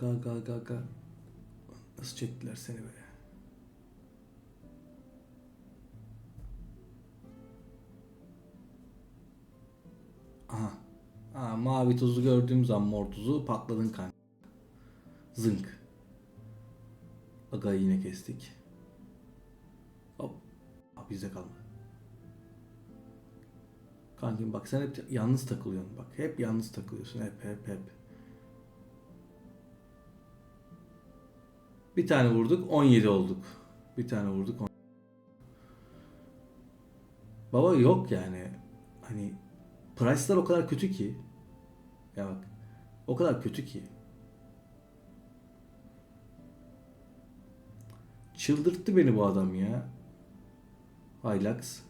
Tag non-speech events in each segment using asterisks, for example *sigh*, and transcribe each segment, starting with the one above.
Gel gel gel gel. Nasıl çektiler seni be. Aha. Aa, mavi tuzu gördüğüm zaman mor tuzu patladın kanka. Zınk. Agayı yine kestik. Hop. Aa, bizde kaldı. Kankim bak sen hep yalnız takılıyorsun bak. Hep yalnız takılıyorsun. Hep hep hep. Bir tane vurduk 17 olduk. Bir tane vurduk. on- Baba yok yani. Hani price'lar o kadar kötü ki. Ya bak. O kadar kötü ki. Çıldırttı beni bu adam ya. Hilux.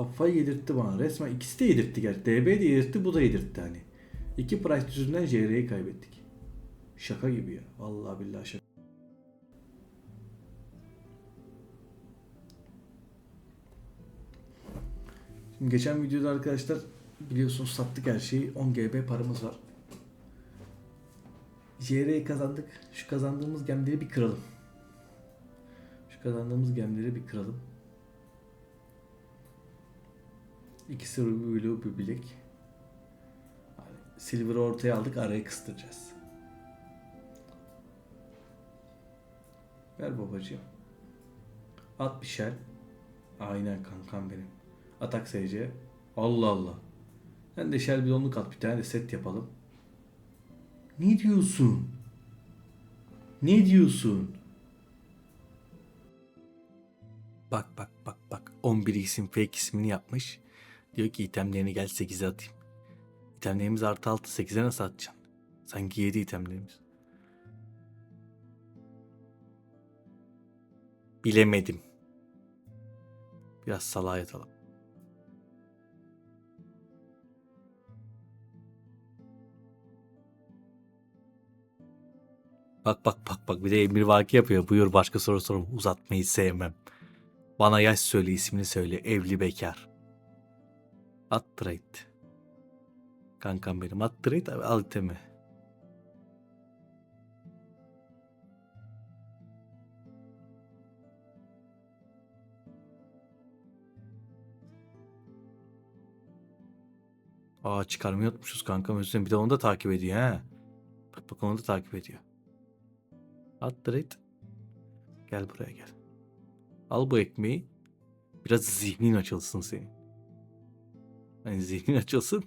Kafayı yedirtti bana. Resmen ikisi de yedirtti gerçi. DB de yedirtti, bu da yedirtti hani. İki price yüzünden JR'yi kaybettik. Şaka gibi ya. Vallahi billahi şaka. Şimdi geçen videoda arkadaşlar biliyorsunuz sattık her şeyi. 10 GB paramız var. JR'yi kazandık. Şu kazandığımız gemleri bir kıralım. Şu kazandığımız gemleri bir kıralım. İkisi Ruby bir bilek. Hani Silver'ı ortaya aldık araya kıstıracağız. Ver babacığım. At bir şer. Aynen kankam benim. Atak SC. Allah Allah. Ben de şer bidonluk at bir tane de set yapalım. Ne diyorsun? Ne diyorsun? Bak bak bak bak. 11 isim fake ismini yapmış. Diyor ki itemlerini gel 8'e atayım. İtemlerimiz artı 6 8'e nasıl atacaksın? Sanki 7 itemlerimiz. Bilemedim. Biraz salağa yatalım. Bak bak bak bak bir de emir vaki yapıyor. Buyur başka soru sorum uzatmayı sevmem. Bana yaş söyle ismini söyle evli bekar. At trade. Kankam benim at trade al itemi. Aa çıkarmayı unutmuşuz kankam özür Bir de onu da takip ediyor ha. Bak bak onu da takip ediyor. At. Gel buraya gel. Al bu ekmeği. Biraz zihnin açılsın senin. Hani zihnin açılsın.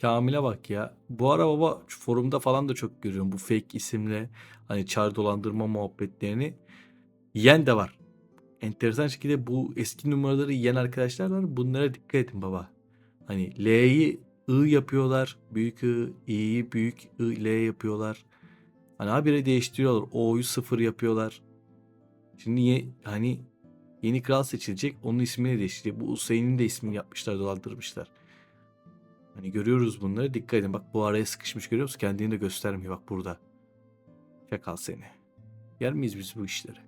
Kamil'e bak ya. Bu ara baba forumda falan da çok görüyorum bu fake isimle hani çar dolandırma muhabbetlerini. Yiyen de var. Enteresan şekilde bu eski numaraları yiyen arkadaşlar var. Bunlara dikkat edin baba. Hani L'yi I yapıyorlar. Büyük I, İ'yi büyük I, L yapıyorlar. Hani habire değiştiriyorlar. O'yu sıfır yapıyorlar. Şimdi ye, hani yeni kral seçilecek. Onun ismini değiştirecek. Bu Hüseyin'in de ismini yapmışlar, dolandırmışlar. Hani görüyoruz bunları. Dikkat edin. Bak bu araya sıkışmış görüyor musun? Kendini de göstermiyor. Bak burada. Çakal seni. Yer miyiz biz bu işleri?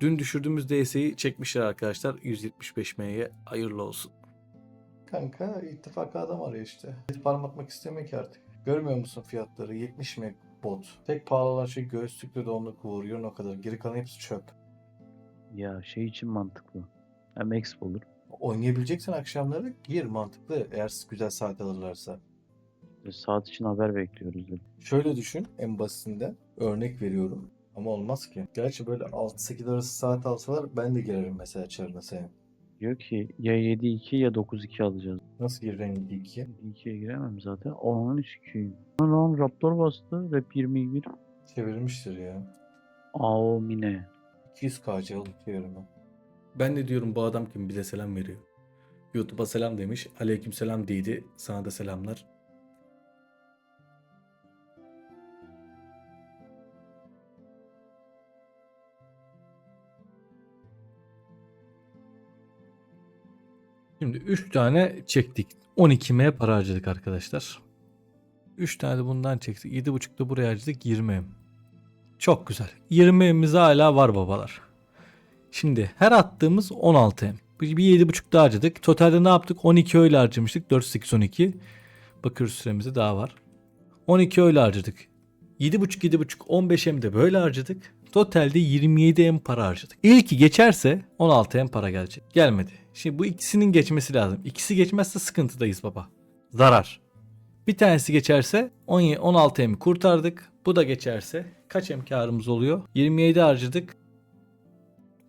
Dün düşürdüğümüz DS'yi çekmişler arkadaşlar. 175M'ye hayırlı olsun. Kanka ittifak adam arıyor işte. Parmak atmak istemiyor ki artık. Görmüyor musun fiyatları? 70 mi bot? Tek pahalı olan şey göğüslüklü donluk vuruyor o kadar. Geri kalan hepsi çöp. Ya şey için mantıklı. Hem exp olur. Oynayabileceksen akşamları gir mantıklı eğer güzel saat alırlarsa. E, Saat için haber bekliyoruz. dedi. Şöyle düşün en basitinden. Örnek veriyorum. Ama olmaz ki. Gerçi böyle 6-8 arası saat alsalar ben de girerim mesela çarına senin. Diyor ki ya 7-2 ya 9-2 alacağız. Nasıl gireceksin 2'ye? 2'ye giremem zaten. Onun 2'yim. Lan Raptor bastı. Rap 21. Çevirmiştir ya. Ao Mine. 200 KC alıp diyorum ben. Ben de diyorum bu adam kim bize selam veriyor. YouTube'a selam demiş. Aleyküm selam dedi. Sana da selamlar. Şimdi 3 tane çektik. 12M para harcadık arkadaşlar. 3 tane de bundan çektik. 7.5 da buraya harcadık 20M. Çok güzel. 20 emimiz hala var babalar. Şimdi her attığımız 16 em. Bir bir 7.5 daha harcadık. Totalde ne yaptık? 12 öyle harcamıştık. 4 8 12. Bakıyoruz süremize daha var. 12 öyle harcadık. 7.5 7.5 15 em de böyle harcadık. Totalde 27 em para harcadık. İlki geçerse 16 em para gelecek. Gelmedi. Şimdi bu ikisinin geçmesi lazım. İkisi geçmezse sıkıntıdayız baba. Zarar. Bir tanesi geçerse 17 16 em kurtardık. Bu da geçerse kaç em karımız oluyor? 27 harcadık.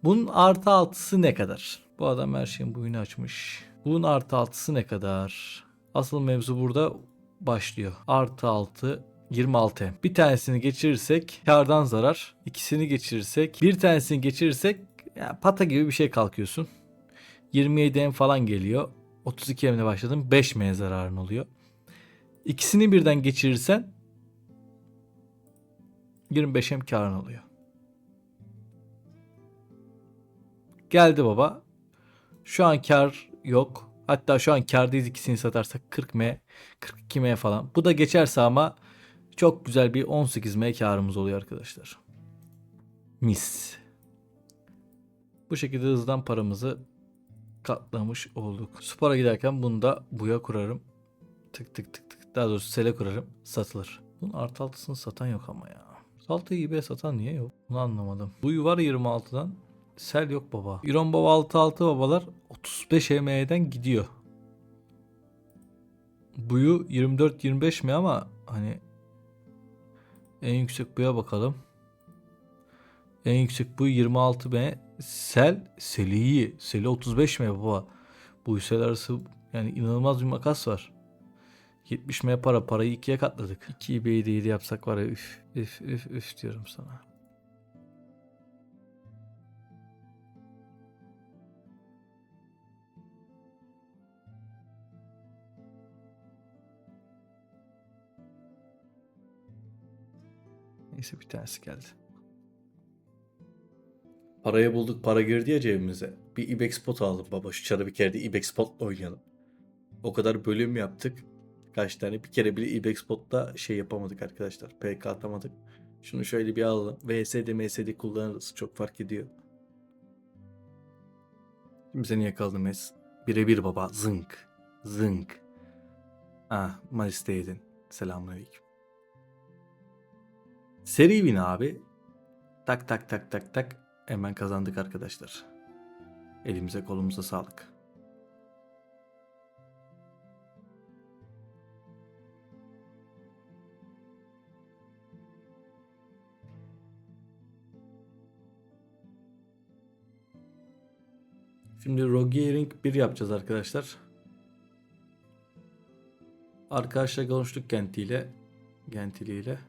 Bunun artı altısı ne kadar? Bu adam her şeyin buyunu açmış. Bunun artı altısı ne kadar? Asıl mevzu burada başlıyor. Artı 6 26 M. Bir tanesini geçirirsek kardan zarar. İkisini geçirirsek bir tanesini geçirirsek ya pata gibi bir şey kalkıyorsun. 27 M falan geliyor. 32 M'le başladım. 5 M zararın oluyor. İkisini birden geçirirsen 25 M karın oluyor. Geldi baba. Şu an kar yok. Hatta şu an kardayız ikisini satarsak 40M, 42M falan. Bu da geçerse ama çok güzel bir 18M karımız oluyor arkadaşlar. Mis. Bu şekilde hızdan paramızı katlamış olduk. Spora giderken bunu da buya kurarım. Tık tık tık. Daha doğrusu sele kurarım. Satılır. Bunun artı altısını satan yok ama ya. Altı gibi satan niye yok? Bunu anlamadım. Buyu var 26'dan. Sel yok baba. Iron baba 6-6 babalar 35 EM'den gidiyor. Buyu 24-25 mi ama hani en yüksek buya bakalım. En yüksek buyu 26 M. Sel, seli iyi. Seli 35 M baba. Bu sel arası yani inanılmaz bir makas var. 70 M para. Parayı ikiye katladık. 2 eBay'i de 7 yapsak var ya üf üf üf üf diyorum sana. Neyse bir tanesi geldi. Parayı bulduk para girdi ya cebimize. Bir ibex spot aldım baba. Şu çarı bir kere de ibex spot oynayalım. O kadar bölüm yaptık. Kaç tane bir kere bile ibex spot'ta şey yapamadık arkadaşlar. PK atamadık. Şunu şöyle bir alalım. VSD MSD kullanırız. Çok fark ediyor. Şimdi seni yakaladım Es. Birebir baba. Zınk. Zınk. Ah Malis'teydin. Selamünaleyküm. Seri win abi. Tak tak tak tak tak. Hemen kazandık arkadaşlar. Elimize kolumuza sağlık. Şimdi Rogue Ring 1 yapacağız arkadaşlar. Arkadaşlar konuştuk Genti ile. Gentili ile.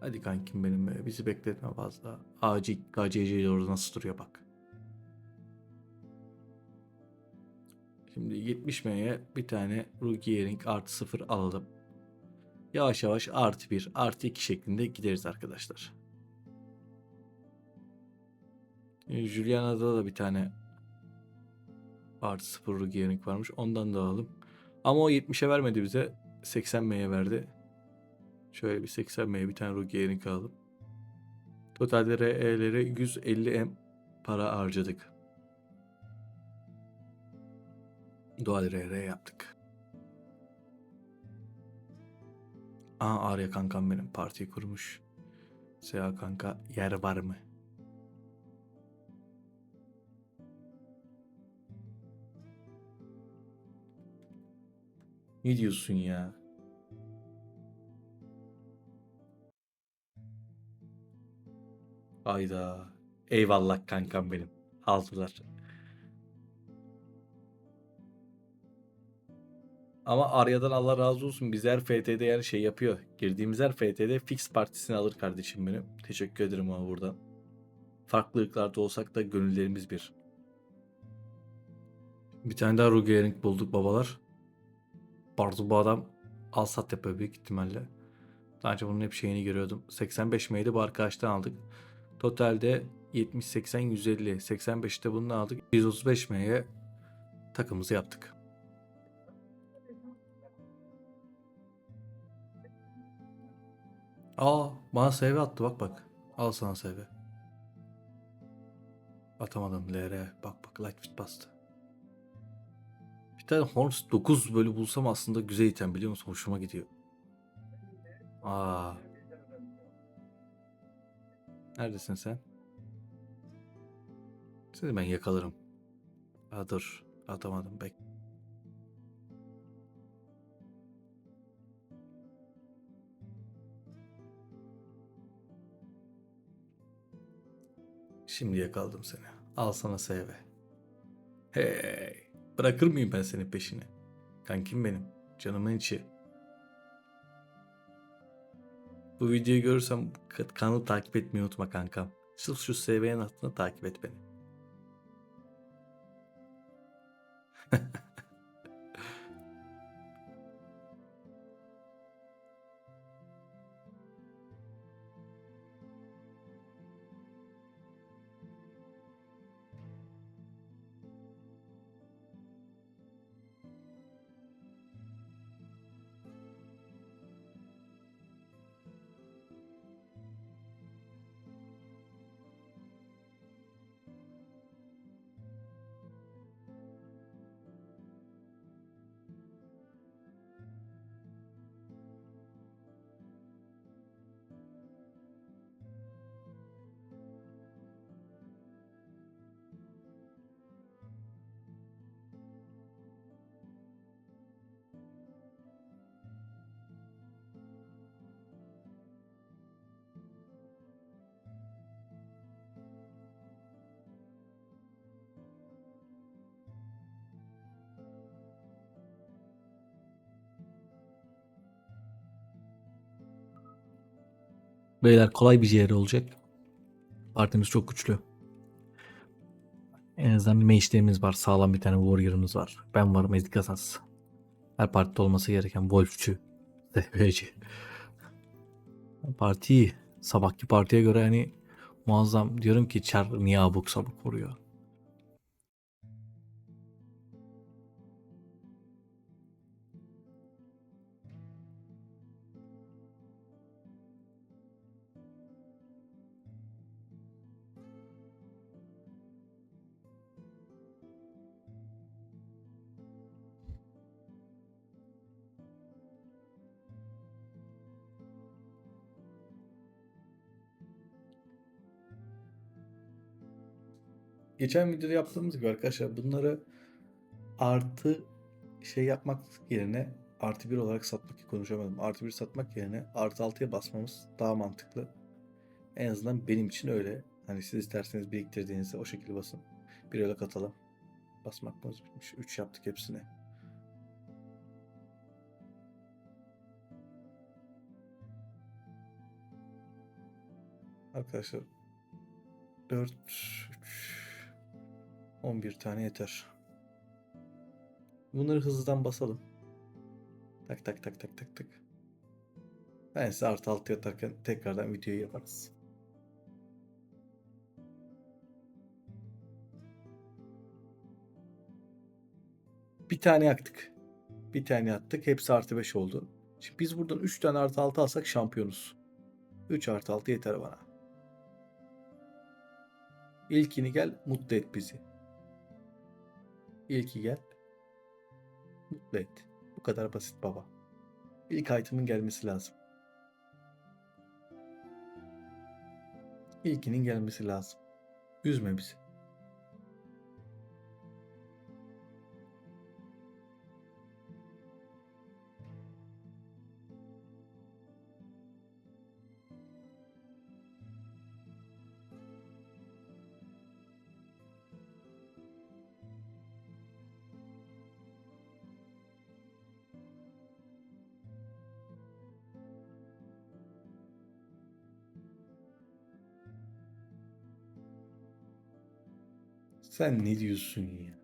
Hadi kankim benim be. Bizi bekletme fazla. AC, KCC orada nasıl duruyor bak. Şimdi 70 M'ye bir tane Rookie Ring artı 0 alalım. Yavaş yavaş artı 1 artı 2 şeklinde gideriz arkadaşlar. Juliana'da da bir tane artı 0 Rookie Ring varmış. Ondan da alalım. Ama o 70'e vermedi bize. 80 M'ye verdi. Şöyle bir 80 M'ye bir tane Earring alalım. Totalde RE'lere 150 M para harcadık. Doğal RR yaptık. Aa Arya kankam benim partiyi kurmuş. Seha kanka yer var mı? Ne diyorsun ya? Hayda. Eyvallah kankam benim. Aldılar. Ama Arya'dan Allah razı olsun. Biz her FT'de yani şey yapıyor. Girdiğimiz her FT'de fix partisini alır kardeşim benim. Teşekkür ederim ama buradan. Farklı ırklarda olsak da gönüllerimiz bir. Bir tane daha Ruge Ring bulduk babalar. Bartu bu adam alsat yapıyor büyük ihtimalle. Daha önce bunun hep şeyini görüyordum. 85 M'ydi bu arkadaştan aldık. Totalde 70, 80, 150. 85'te bunu aldık. 135 M'ye takımımızı yaptık. Aa bana SV attı bak bak. Al sana SV. Atamadım LR. Bak bak Lightfoot bastı. Bir tane Horns 9 böyle bulsam aslında güzel item biliyor musun? Hoşuma gidiyor. Aa. Neredesin sen? Seni ben yakalarım. Aa dur. Atamadım. Bek. Şimdi yakaladım seni. Al sana SV. Hey. Bırakır mıyım ben senin peşini? Kankim benim. Canımın içi. Bu videoyu görürsem kanalı takip etmeyi unutma kankam. Sırf şu SV'nin altına takip et beni. *laughs* Beyler kolay bir ciğeri olacak. Partimiz çok güçlü. En azından bir mage'lerimiz var. Sağlam bir tane warrior'ımız var. Ben varım Ezik Asas. Her partide olması gereken Wolf'çü. SVC. *laughs* Parti. Sabahki partiye göre hani muazzam. Diyorum ki Char niye abuk sabuk vuruyor. Geçen videoda yaptığımız gibi arkadaşlar bunları artı şey yapmak yerine artı bir olarak satmak konuşamadım. Artı bir satmak yerine artı altıya basmamız daha mantıklı. En azından benim için öyle. Hani siz isterseniz biriktirdiğinizde o şekilde basın. Bir öyle katalım. Basmakımız bitmiş. 3 yaptık hepsine. Arkadaşlar 4 3 11 tane yeter. Bunları hızlıdan basalım. Tak tak tak tak tak tak. Ben size artı altı yatarken tekrardan videoyu yaparız. Bir tane yaktık. Bir tane attık. Hepsi artı 5 oldu. Şimdi biz buradan 3 tane artı 6 alsak şampiyonuz. 3 artı 6 yeter bana. İlkini gel mutlu et bizi. İlki gel. Mutlu et. Bu kadar basit baba. İlk item'ın gelmesi lazım. İlkinin gelmesi lazım. Üzme bizi. Sen ne diyorsun ya?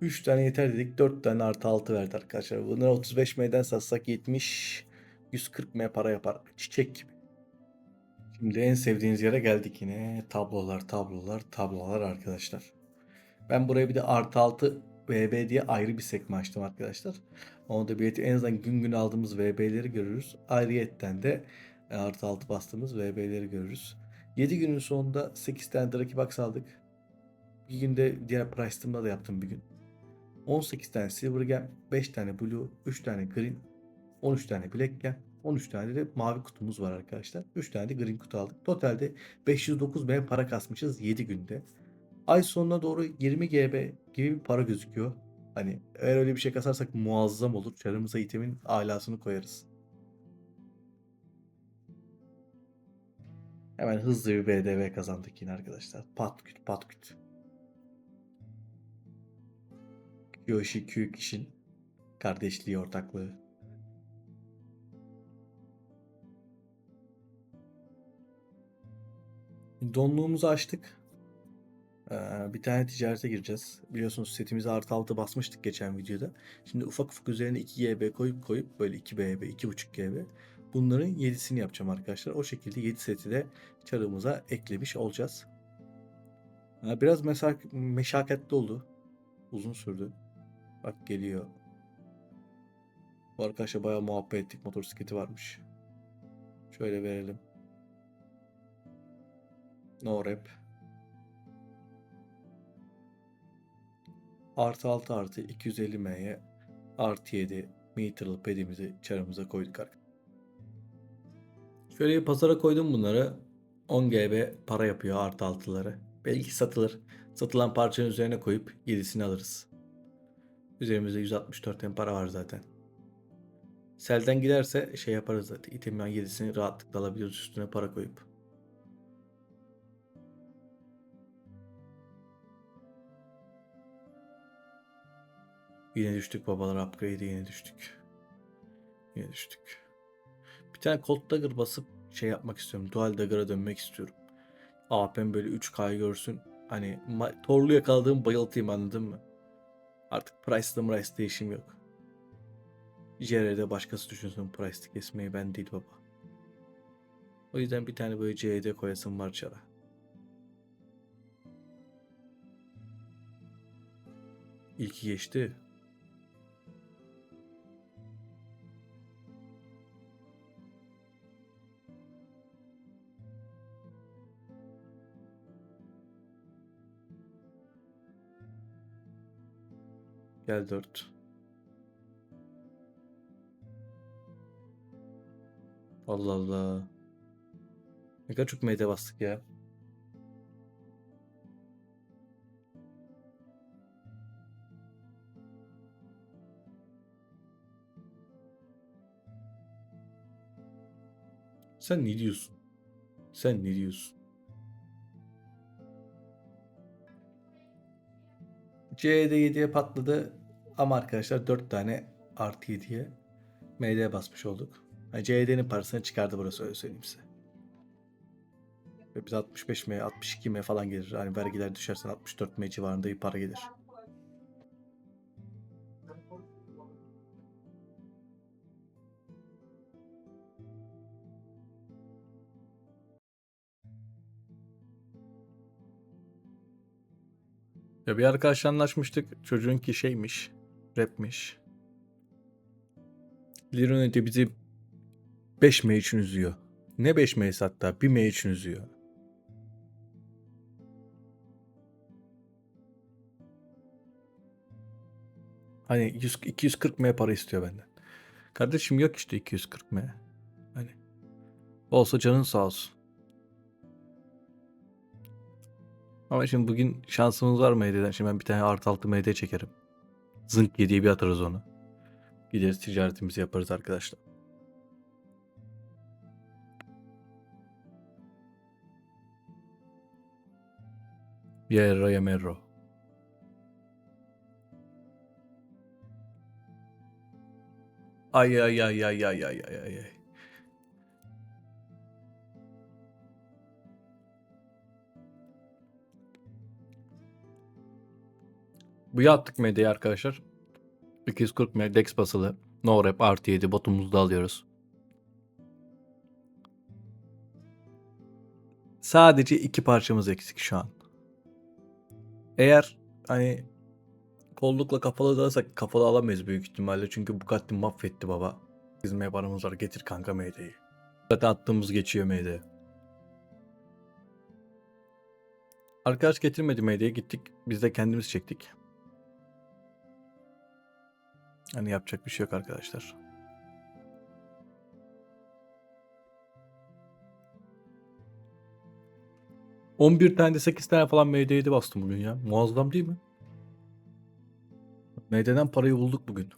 3 tane yeter dedik. 4 tane artı 6 verdi arkadaşlar. Bunları 35 M'den satsak 70 140 M para yapar. Çiçek gibi. Şimdi en sevdiğiniz yere geldik yine. Tablolar, tablolar, tablolar arkadaşlar. Ben buraya bir de artı 6 BB diye ayrı bir sekme açtım arkadaşlar. Onu da belirteyim. En azından gün gün aldığımız VB'leri görürüz. Ayrıyetten de e, artı altı bastığımız VB'leri görürüz. 7 günün sonunda 8 tane Draki Box aldık. Bir günde diğer Price'ımda da yaptım bir gün. 18 tane Silver Gem, 5 tane Blue, 3 tane Green, 13 tane Black Gem, 13 tane de mavi kutumuz var arkadaşlar. 3 tane de Green kutu aldık. Totalde 509 B para kasmışız 7 günde. Ay sonuna doğru 20 GB gibi bir para gözüküyor. Hani eğer öyle bir şey kasarsak muazzam olur. Çarımıza itemin alasını koyarız. Hemen hızlı bir BDV kazandık yine arkadaşlar. Pat küt pat küt. Yoshi kişinin kardeşliği ortaklığı. Donluğumuzu açtık. Ee, bir tane ticarete gireceğiz. Biliyorsunuz setimize artı altı basmıştık geçen videoda. Şimdi ufak ufak üzerine 2 GB koyup koyup böyle 2 BB, 2.5 GB. Bunların 7'sini yapacağım arkadaşlar. O şekilde 7 seti de çarımıza eklemiş olacağız. Biraz meşakkatli oldu. Uzun sürdü. Bak geliyor. Bu arkadaşa bayağı muhabbet ettik. Motosikleti varmış. Şöyle verelim. No rap. Artı 6 artı 250 M'ye artı 7 meterlı pedimizi çarımıza koyduk arkadaşlar. Şöyle bir pazara koydum bunları. 10 GB para yapıyor artı altıları. Belki satılır. Satılan parçanın üzerine koyup 7'sini alırız. Üzerimizde 164 M para var zaten. Selden giderse şey yaparız zaten. İtemin 7'sini rahatlıkla alabiliriz üstüne para koyup. Yine düştük babalar upgrade'e yine düştük. Yine düştük. Bir tane Cold Dagger basıp şey yapmak istiyorum. Dual Dagger'a dönmek istiyorum. AP'm böyle 3K görsün. Hani torlu yakaladığım bayıltayım anladın mı? Artık Price'da Price değişim yok. JR'de başkası düşünsün Price'ı kesmeyi ben değil baba. O yüzden bir tane böyle CD koyasım var çara. İlki geçti. Gel 4. Allah Allah. Ne kadar çok medya bastık ya. Sen ne diyorsun? Sen ne diyorsun? C'de 7'ye patladı ama arkadaşlar 4 tane artı 7'ye MD basmış olduk. Yani CD'nin parasını çıkardı burası öyle söyleyeyim size. Ve bize 65 M, 62 M falan gelir. Hani vergiler düşersen 64 M civarında bir para gelir. Ya bir arkadaşla anlaşmıştık. Çocuğunki şeymiş. Rapmiş. Lironete bizi 5 M için üzüyor. Ne 5 M'si hatta 1 M için üzüyor. Hani 100, 240 M para istiyor benden. Kardeşim yok işte 240 M. Hani olsa canın sağ olsun. Ama şimdi bugün şansımız var MD'den. Şimdi ben bir tane artı altı MD çekerim. Zınk diye bir atarız onu. Gideriz ticaretimizi yaparız arkadaşlar. Yerro yemerro. Ay ay ay ay ay ay ay ay Bu attık medyayı arkadaşlar. 240 M Dex basılı. No rep artı 7 botumuzu da alıyoruz. Sadece iki parçamız eksik şu an. Eğer hani kollukla kafalı dalarsak kafalı alamayız büyük ihtimalle. Çünkü Bugatti mahvetti baba. Bizim ev paramız var. Getir kanka Mayde'yi. Zaten attığımız geçiyor Mayde. Arkadaş getirmedi Mayde'ye gittik. Biz de kendimiz çektik. Hani yapacak bir şey yok arkadaşlar. ...11 tane de 8 tane falan MD7 bastım bugün ya. Muazzam değil mi? MD'den parayı bulduk bugün.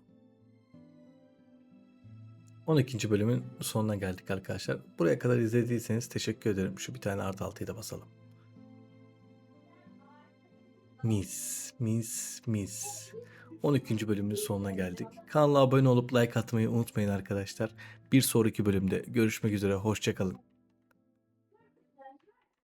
12. bölümün sonuna geldik arkadaşlar. Buraya kadar izlediyseniz teşekkür ederim. Şu bir tane artı altıyı da basalım. Mis, mis, mis. 12. bölümün sonuna geldik. Kanala abone olup like atmayı unutmayın arkadaşlar. Bir sonraki bölümde görüşmek üzere. Hoşçakalın.